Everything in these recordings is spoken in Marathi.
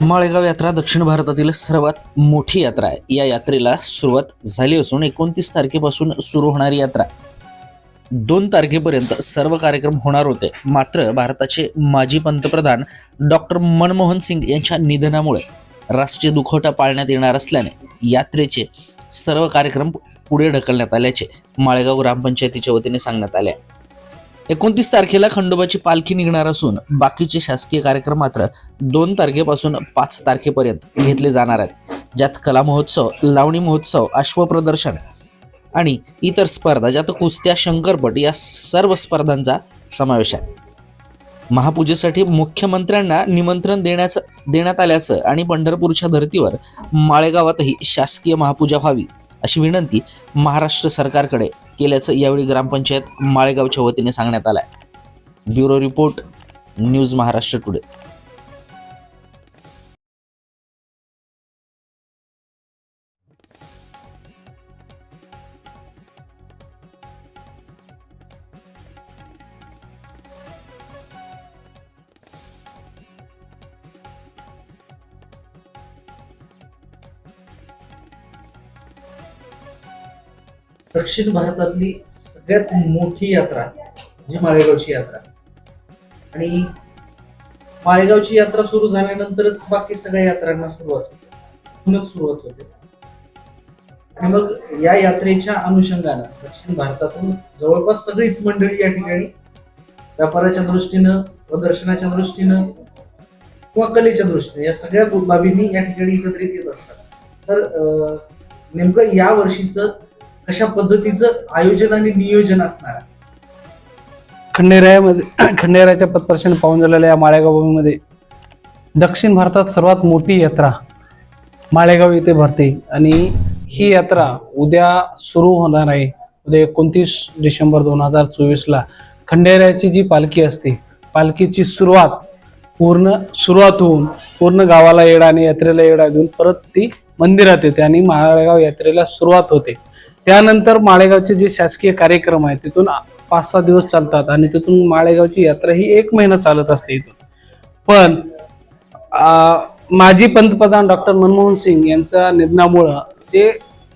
माळेगाव यात्रा दक्षिण भारतातील सर्वात मोठी यात्रा आहे. या यात्रेला सुरुवात झाली असून एकोणतीस तारखेपासून सुरू होणारी यात्रा. दोन तारखेपर्यंत सर्व कार्यक्रम होणार होते. मात्र भारताचे माजी पंतप्रधान डॉक्टर मनमोहन सिंग यांच्या निधनामुळे राष्ट्रीय दुखवटा पाळण्यात येणार असल्याने यात्रेचे सर्व कार्यक्रम पुढे ढकलण्यात आल्याचे माळेगाव ग्रामपंचायतीच्या वतीने सांगण्यात आले आहे. एकोणतीस तारखेला खंडोबाची पालखी निघणार असून बाकीचे शासकीय कार्यक्रम मात्र दोन तारखेपासून पाच तारखेपर्यंत घेतले जाणार आहेत. ज्यात कला महोत्सव लावणी महोत्सव अश्वप्रदर्शन आणि इतर स्पर्धा ज्यात कुस्त्या शंकरपट या सर्व स्पर्धांचा समावेश आहे. महापूजेसाठी मुख्यमंत्र्यांना निमंत्रण देण्याचं देण्यात आल्याचं आणि पंढरपूरच्या धर्तीवर माळेगावातही शासकीय महापूजा व्हावी अशी विनंती महाराष्ट्र सरकारकडे केल्याचं यावेळी ग्रामपंचायत माळेगावच्या वतीने सांगण्यात आलं आहे bureau report news Maharashtra today. दक्षिण भारतातली सगळ्यात मोठी यात्रा म्हणजे माळेगावची यात्रा. आणि माळेगावची यात्रा सुरू झाल्यानंतरच बाकी सगळ्या यात्रांना सुरुवात होते. सुरुवात होते. आणि मग या यात्रेच्या अनुषंगानं दक्षिण भारतातून जवळपास सगळीच मंडळी या ठिकाणी व्यापाराच्या दृष्टीनं प्रदर्शनाच्या दृष्टीनं किंवा कलेच्या दृष्टीने या सगळ्या बाबींनी या ठिकाणी एकत्रित येत असतात. तर अं, नेमकं या वर्षीचं कशा पद्धतीचं आयोजन आणि नियोजन असणार आहे? खंडेरायामध्ये खंडेरायाच्या पदपर्शन पाहून झालेल्या या माळेगावमध्ये दक्षिण भारतात सर्वात मोठी यात्रा माळेगाव येथे भरते. आणि ही यात्रा उद्या सुरू होणार आहे. उद्या एकोणतीस डिसेंबर दोन हजार चोवीसला खंडेरायाची जी पालखी असते पालखीची सुरुवात पूर्ण सुरुवात होऊन पूर्ण गावाला येडा आणि यात्रेला येडा देऊन परत ती मंदिरात येते आणि माळेगाव यात्रेला सुरुवात होते. त्यानंतर माळेगावचे जे शासकीय कार्यक्रम आहेत तिथून पाच सहा दिवस चालतात आणि तिथून माळेगावची यात्रा ही एक महिना चालत असते इथून. पण माजी पंतप्रधान डॉक्टर मनमोहन सिंग यांच्या निधनामुळं ते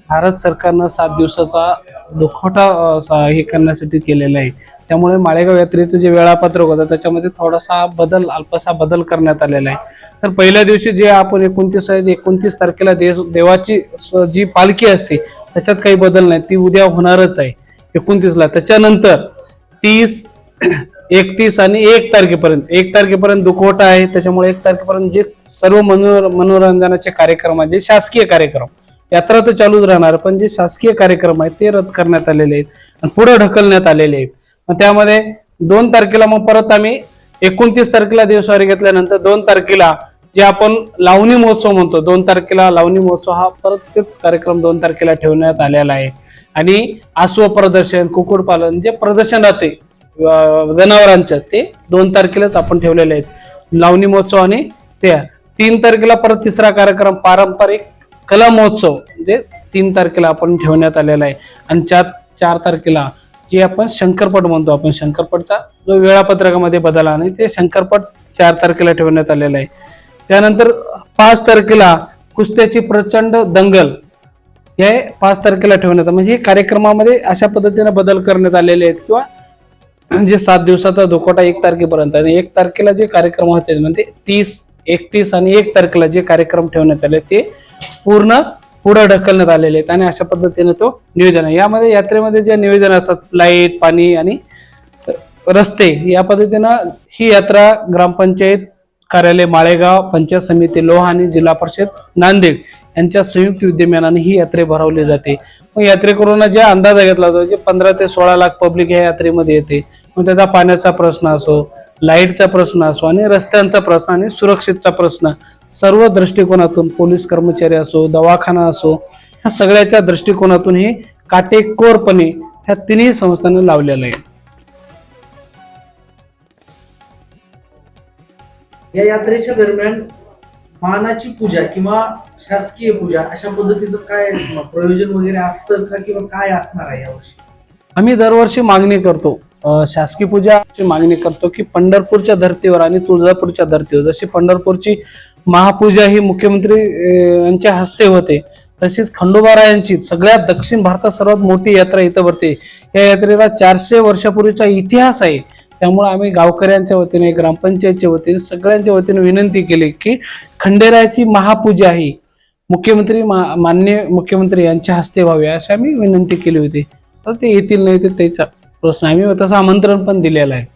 भारत सरकारनं सात दिवसाचा दुखवटा सा- हे करण्यासाठी केलेला आहे. त्यामुळे माळेगाव यात्रेचं जे वेळापत्रक होतं त्याच्यामध्ये थोडासा बदल अल्पसा बदल करण्यात आलेला आहे. तर पहिल्या दिवशी जे आपण एकोणतीस आहे एकोणतीस तारखेला देश देवाची जी पालखी असते त्याच्यात काही बदल नाही. ती उद्या होणारच आहे. एकोणतीसला त्याच्यानंतर तीस एकतीस आणि एक तारखेपर्यंत. एक तारखेपर्यंत दुखवटा आहे. त्याच्यामुळे एक तारखेपर्यंत जे सर्व मनोर मनोरंजनाचे कार्यक्रम आहेत जे शासकीय कार्यक्रम. यात्रा तर चालूच राहणार पण जे शासकीय कार्यक्रम आहेत ते रद्द करण्यात आलेले आहेत आणि पुढे ढकलण्यात आलेले आहेत. मग त्यामध्ये दोन तारखेला मग परत आम्ही एकोणतीस तारखेला दिवसवारी घेतल्यानंतर दोन तारखेला जे आपण लावणी महोत्सव म्हणतो दोन तारखेला लावणी महोत्सव हा परत तेच कार्यक्रम दोन तारखेला ठेवण्यात आलेला आहे. आणि आसव प्रदर्शन कुक्कुटपालन जे प्रदर्शन राहते जनावरांचं ते दोन तारखेलाच आपण ठेवलेले आहेत. लावणी महोत्सव आणि त्या तीन तारखेला परत तिसरा कार्यक्रम पारंपरिक कला महोत्सव म्हणजे तीन तारखेला आपण ठेवण्यात आलेला आहे. आणि चार चार तारखेला जे आपण शंकरपट म्हणतो आपण शंकरपटचा जो वेळापत्रकामध्ये बदल आणि ते शंकरपट चार तारखेला ठेवण्यात आलेला आहे. त्यानंतर पाच तारखेला कुस्त्याची प्रचंड दंगल हे पाच तारखेला ठेवण्यात आलं. म्हणजे हे कार्यक्रमामध्ये अशा पद्धतीने बदल करण्यात आलेले आहेत किंवा जे सात दिवसाचा धोकोटा एक तारखेपर्यंत आणि एक तारखेला जे कार्यक्रम होते म्हणजे तीस एकतीस आणि एक तारखेला जे कार्यक्रम ठेवण्यात आले ते पूर्ण पुढे ढकलण्यात आलेले आहेत आणि अशा पद्धतीने तो नियोजन आहे यामध्ये यात्रेमध्ये जे नियोजन असतात लाइट पाणी आणि रस्ते या पद्धतीनं ही यात्रा ग्रामपंचायत कार्यालय माळेगाव पंचायत समिती लोहा आणि जिल्हा परिषद नांदेड यांच्या संयुक्त विद्यमानाने ही यात्रे भरवली जाते. मग यात्रेकरूंना जे अंदाज घेतला जातो जे पंधरा ते सोळा लाख पब्लिक या यात्रेमध्ये येते मग त्याचा पाण्याचा प्रश्न असो लाईटचा प्रश्न असो आणि रस्त्यांचा प्रश्न आणि सुरक्षेचा प्रश्न सर्व दृष्टिकोनातून पोलीस कर्मचारी असो दवाखाना असो ह्या सगळ्याच्या दृष्टिकोनातून हे काटेकोरपणे ह्या तिन्ही संस्थांनी लावलेलं आहे. या यात्रेच्या दरम्यान मानाची पूजा किंवा शासकीय पूजा अशा पद्धतीचं काय प्रयोजन वगैरे असतं का किंवा काय असणार आहे यावर्षी? आम्ही दरवर्षी मागणी करतो. शासकीय पूजाची मागणी करतो की पंढरपूरच्या धर्तीवर आणि तुळजापूरच्या धर्तीवर जशी पंढरपूरची महापूजा ही मुख्यमंत्री यांच्या हस्ते होते तसेच खंडोबारायांची सगळ्यात दक्षिण भारतात सर्वात मोठी यात्रा इथं भरते. या यात्रेला चारशे वर्षापूर्वीचा इतिहास आहे. त्यामुळे आम्ही गावकऱ्यांच्या वतीने ग्रामपंचायतच्या वतीने सगळ्यांच्या वतीने विनंती केली की खंडेरायाची महापूजा ही मुख्यमंत्री मा- मान्य मुख्यमंत्री यांच्या हस्ते व्हावी अशी आम्ही विनंती केली होती. तर ते येतील नाही तर त्याचा प्रश्न आम्ही तसं आमंत्रण पण दिलेलं आहे.